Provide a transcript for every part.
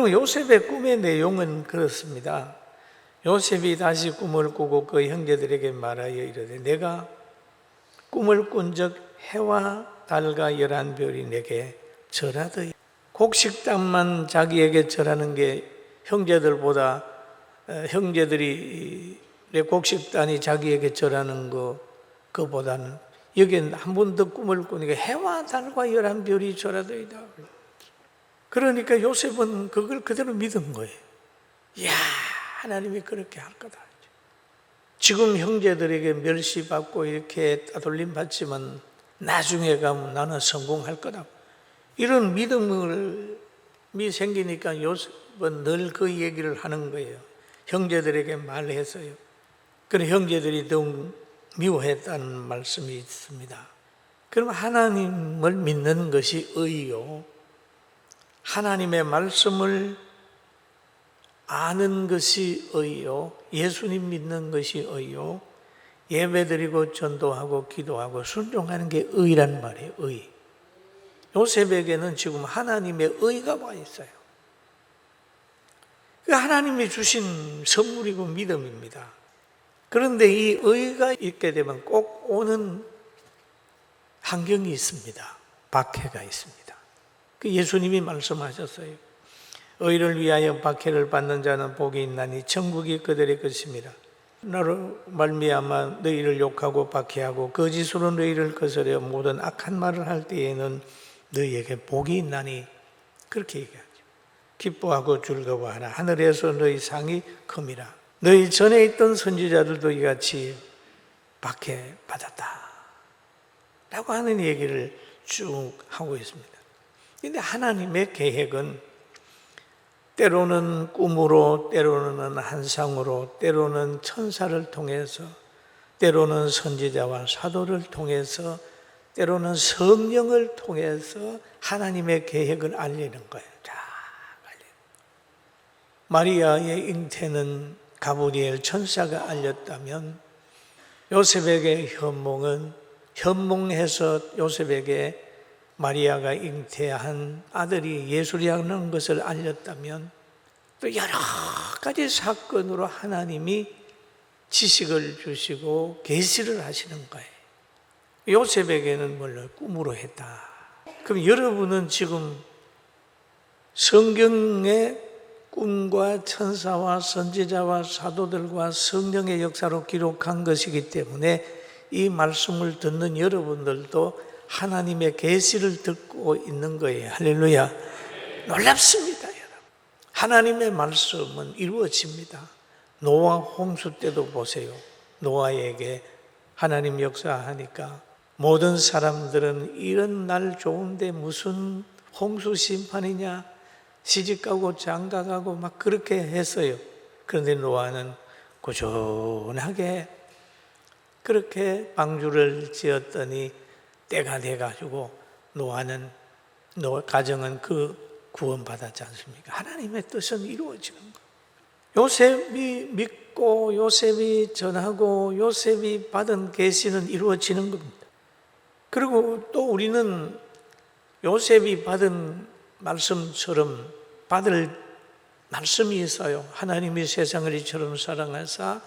그리고 요셉의 꿈의 내용은 그렇습니다. 요셉이 다시 꿈을 꾸고 그 형제들에게 말하여 이르되 내가 꿈을 꾼적 해와 달과 열한 별이 내게 절하더이 곡식당만 자기에게 절하는 게 형제들보다 어, 형제들이 내 곡식단이 자기에게 절하는 거 그보다는 여기는 한번 더 꿈을 꾸니까 해와 달과 열한 별이 절하더이다. 그러니까 요셉은 그걸 그대로 믿은 거예요. 이야, 하나님이 그렇게 할 거다. 지금 형제들에게 멸시받고 이렇게 따돌림 받지만 나중에 가면 나는 성공할 거다. 이런 믿음이 생기니까 요셉은 늘 그 얘기를 하는 거예요. 형제들에게 말했어요. 그래 형제들이 더욱 미워했다는 말씀이 있습니다. 그럼 하나님을 믿는 것이 의요. 하나님의 말씀을 아는 것이 의요. 예수님 믿는 것이 의요. 예배드리고 전도하고 기도하고 순종하는 게 의란 말이에요. 의. 요셉에게는 지금 하나님의 의가 와 있어요. 그 하나님이 주신 선물이고 믿음입니다. 그런데 이 의가 있게 되면 꼭 오는 환경이 있습니다. 박해가 있습니다. 그 예수님이 말씀하셨어요. 의를 위하여 박해를 받는 자는 복이 있나니 천국이 그들의 것입니다. 너로 말미암아 너희를 욕하고 박해하고 거짓으로 너희를 거스려 모든 악한 말을 할 때에는 너희에게 복이 있나니 그렇게 얘기하죠. 기뻐하고 즐거워하라. 하늘에서 너희 상이 큽니다. 너희 전에 있던 선지자들도 이같이 박해 받았다. 라고 하는 얘기를 쭉 하고 있습니다. 근데 하나님의 계획은 때로는 꿈으로, 때로는 한상으로, 때로는 천사를 통해서, 때로는 선지자와 사도를 통해서, 때로는 성령을 통해서 하나님의 계획을 알리는 거예요. 자, 알리는 마리아의 잉태는 가브리엘 천사가 알렸다면 요셉에게 현몽은 현몽해서 요셉에게 마리아가 잉태한 아들이 예수리라는 것을 알렸다면 또 여러 가지 사건으로 하나님이 지식을 주시고 계시를 하시는 거예요. 요셉에게는 원래 꿈으로 했다. 그럼 여러분은 지금 성경의 꿈과 천사와 선지자와 사도들과 성령의 역사로 기록한 것이기 때문에 이 말씀을 듣는 여러분들도 하나님의 계시를 듣고 있는 거예요. 할렐루야. 놀랍습니다, 여러분. 하나님의 말씀은 이루어집니다. 노아 홍수 때도 보세요. 노아에게 하나님 역사하니까 모든 사람들은 이런 날 좋은데 무슨 홍수 심판이냐? 시집가고 장가가고 막 그렇게 했어요. 그런데 노아는 꾸준하게 그렇게 방주를 지었더니 때가 돼가지고 노아는 노 가정은 그 구원받았지 않습니까? 하나님의 뜻은 이루어지는 거. 요셉이 믿고 요셉이 전하고 요셉이 받은 계시는 이루어지는 겁니다. 그리고 또 우리는 요셉이 받은 말씀처럼 받을 말씀이 있어요. 하나님이 세상을 이처럼 사랑하사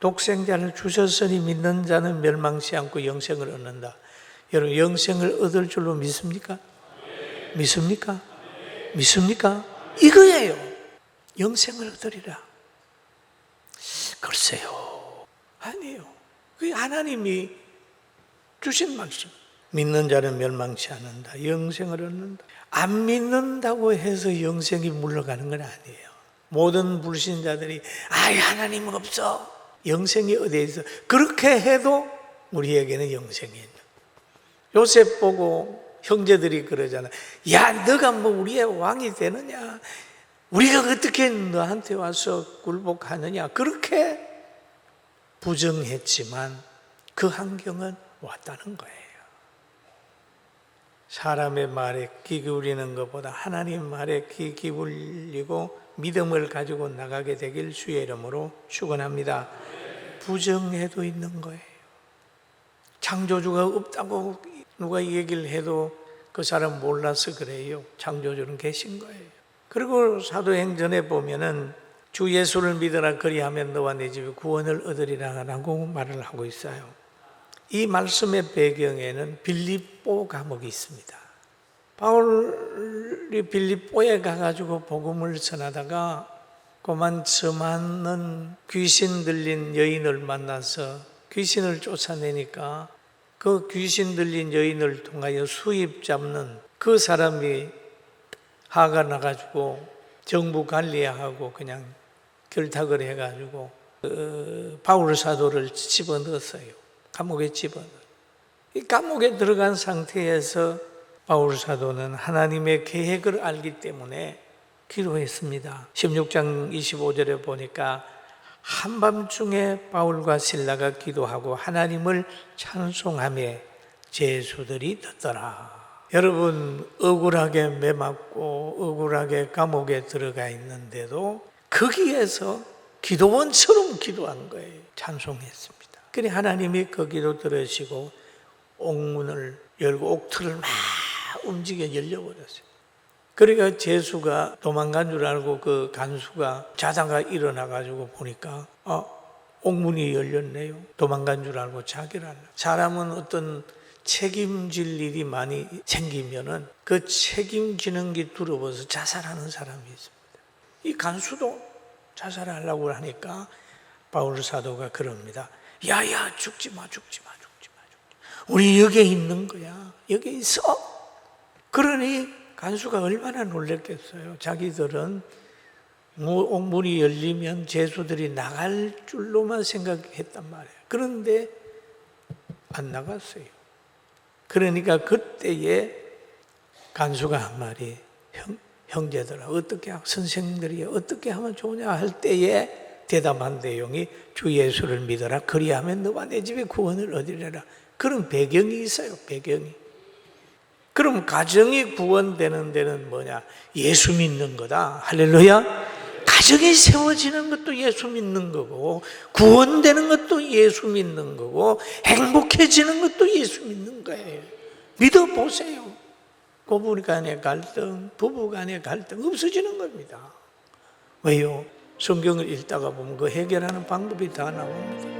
독생자를 주셨으니 믿는 자는 멸망치 않고 영생을 얻는다. 여러분 영생을 얻을 줄로 믿습니까? 믿습니까? 믿습니까? 이거예요. 영생을 얻으리라. 글쎄요. 아니에요. 그 하나님이 주신 말씀. 믿는 자는 멸망치 않는다. 영생을 얻는다. 안 믿는다고 해서 영생이 물러가는 건 아니에요. 모든 불신자들이 아 하나님 없어. 영생이 어디에 있어? 그렇게 해도 우리에게는 영생이 있는. 요셉 보고 형제들이 그러잖아. 야, 너가 뭐 우리의 왕이 되느냐? 우리가 어떻게 너한테 와서 굴복하느냐? 그렇게 부정했지만 그 환경은 왔다는 거예요. 사람의 말에 귀 기울이는 것보다 하나님 말에 귀 기울이고 믿음을 가지고 나가게 되길 주의 이름으로 축원합니다. 부정해도 있는 거예요. 창조주가 없다고 누가 얘기를 해도 그 사람 몰라서 그래요. 창조주는 계신 거예요. 그리고 사도행전에 보면은 주 예수를 믿으라 그리하면 너와 내 집이 구원을 얻으리라라고 말을 하고 있어요. 이 말씀의 배경에는 빌립보 감옥이 있습니다. 바울이 빌립보에 가가지고 복음을 전하다가 그만 저만은 귀신 들린 여인을 만나서 귀신을 쫓아내니까 그 귀신 들린 여인을 통하여 수입 잡는 그 사람이 하가 나가지고 정부 관리하고 그냥 결탁을 해가지고 어, 바울 사도를 집어넣었어요. 감옥에 집어넣어. 이 감옥에 들어간 상태에서 바울 사도는 하나님의 계획을 알기 때문에 기도했습니다. 16장 25절에 보니까 한밤중에 바울과 신라가 기도하고 하나님을 찬송하며 제수들이 듣더라. 여러분 억울하게 매맞고 억울하게 감옥에 들어가 있는데도 거기에서 기도원처럼 기도한 거예요. 찬송했습니다. 그래 하나님이 그 기도 들으시고 옥문을 열고 옥틀을 막 움직여 열려버렸어요. 그러니까 제수가 도망간 줄 알고 그 간수가 자다가 일어나 가지고 보니까 아 옥문이 열렸네요. 도망간 줄 알고 자기를 하려. 사람은 어떤 책임질 일이 많이 생기면은 그 책임지는 게 두려워서 자살하는 사람이 있습니다. 이 간수도 자살하려고 하니까 바울 사도가 그럽니다. 야야 죽지 마 죽지 마 죽지 마 죽지 마. 우리 여기에 있는 거야. 여기 있어. 그러니 간수가 얼마나 놀랬겠어요. 자기들은 뭐 옥문이 열리면 제수들이 나갈 줄로만 생각했단 말이에요. 그런데 안 나갔어요. 그러니까 그때에 간수가 한 말이 형, 형제들아 어떻게 하- 선생들이 어떻게 하면 좋으냐 할 때에 대답한 내용이 주 예수를 믿어라 그리하면 너와 내 집에 구원을 얻으리라 그런 배경이 있어요 배경이 그럼 가정이 구원되는 데는 뭐냐 예수 믿는 거다 할렐루야 가정이 세워지는 것도 예수 믿는 거고 구원되는 것도 예수 믿는 거고 행복해지는 것도 예수 믿는 거예요 믿어보세요 고부 간의 갈등, 부부 간의 갈등 없어지는 겁니다. 왜요? 성경을 읽다가 보면 그 해결하는 방법이 다 나옵니다.